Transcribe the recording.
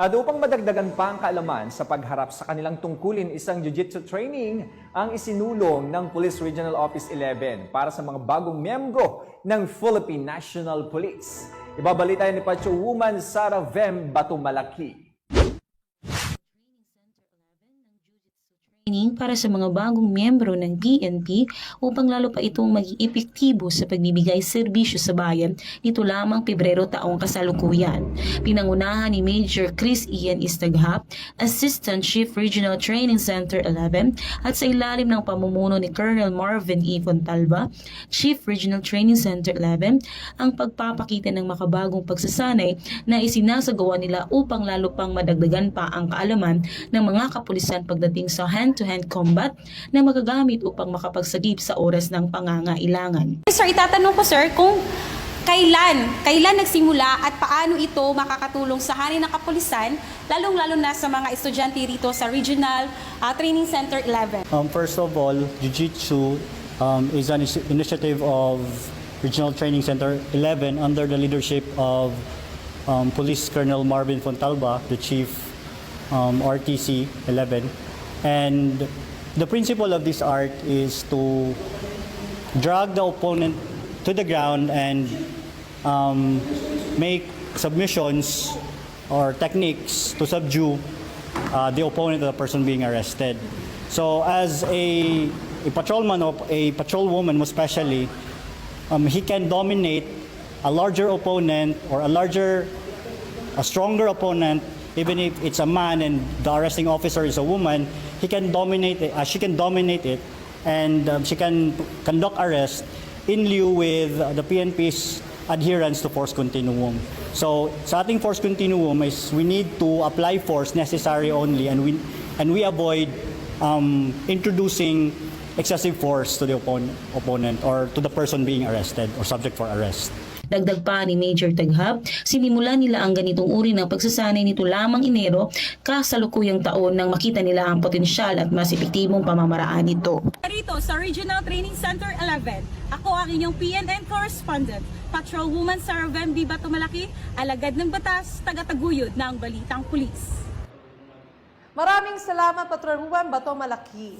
At upang madagdagan pa ang kaalaman sa pagharap sa kanilang tungkulin, isang jiu-jitsu training ang isinulong ng Police Regional Office 11 para sa mga bagong miyembro ng Philippine National Police. Ibabalita ni Pacho Woman Sara Vem Batumalaki. Training para sa mga bagong miyembro ng PNP upang lalo pa itong maging epektibo sa pagbibigay serbisyo sa bayan nito lamang Pebrero taong kasalukuyan. Pinangunahan ni Major Chris Ian Istaghap, Assistant Chief Regional Training Center 11 at sa ilalim ng pamumuno ni Colonel Marvin E. Fontalva, Chief Regional Training Center 11, ang pagpapakita ng makabagong pagsasanay na isinasagawa nila upang lalo pang madagdagan pa ang kaalaman ng mga kapulisan pagdating sa hand-to-hand combat na magagamit upang makapagsagip sa oras ng pangangailangan. Sir, itatanong ko sir kung kailan, kailan nagsimula at paano ito makakatulong sa hari ng kapulisan, lalong-lalo na sa mga estudyante rito sa Regional ah, Training Center 11. Um, first of all, Jiu-Jitsu um, is an initiative of Regional Training Center 11 under the leadership of um, Police Colonel Marvin Fontalba, the Chief um, RTC 11. And the principle of this art is to drag the opponent to the ground and um, make submissions or techniques to subdue uh, the opponent of the person being arrested. So as a, a patrolman or a patrolwoman especially, um, he can dominate a larger opponent or a larger, a stronger opponent, even if it's a man and the arresting officer is a woman, he can dominate it, uh, she can dominate it, and um, she can conduct arrest in lieu with uh, the PNP's adherence to force continuum. So sa ating force continuum is we need to apply force necessary only and we and we avoid um, introducing excessive force to the opponent, opponent or to the person being arrested or subject for arrest. Dagdag pa ni Major Taghap, sinimulan nila ang ganitong uri ng pagsasanay nito lamang Enero kasalukuyang taon nang makita nila ang potensyal at mas epektibong pamamaraan nito. Rito sa Regional Training Center 11, ako ang inyong PNN correspondent, Patrolwoman Sarah Vem B. Batumalaki, alagad ng batas, tagataguyod ng Balitang Pulis. Maraming salamat, Patrolwoman Bato Malaki.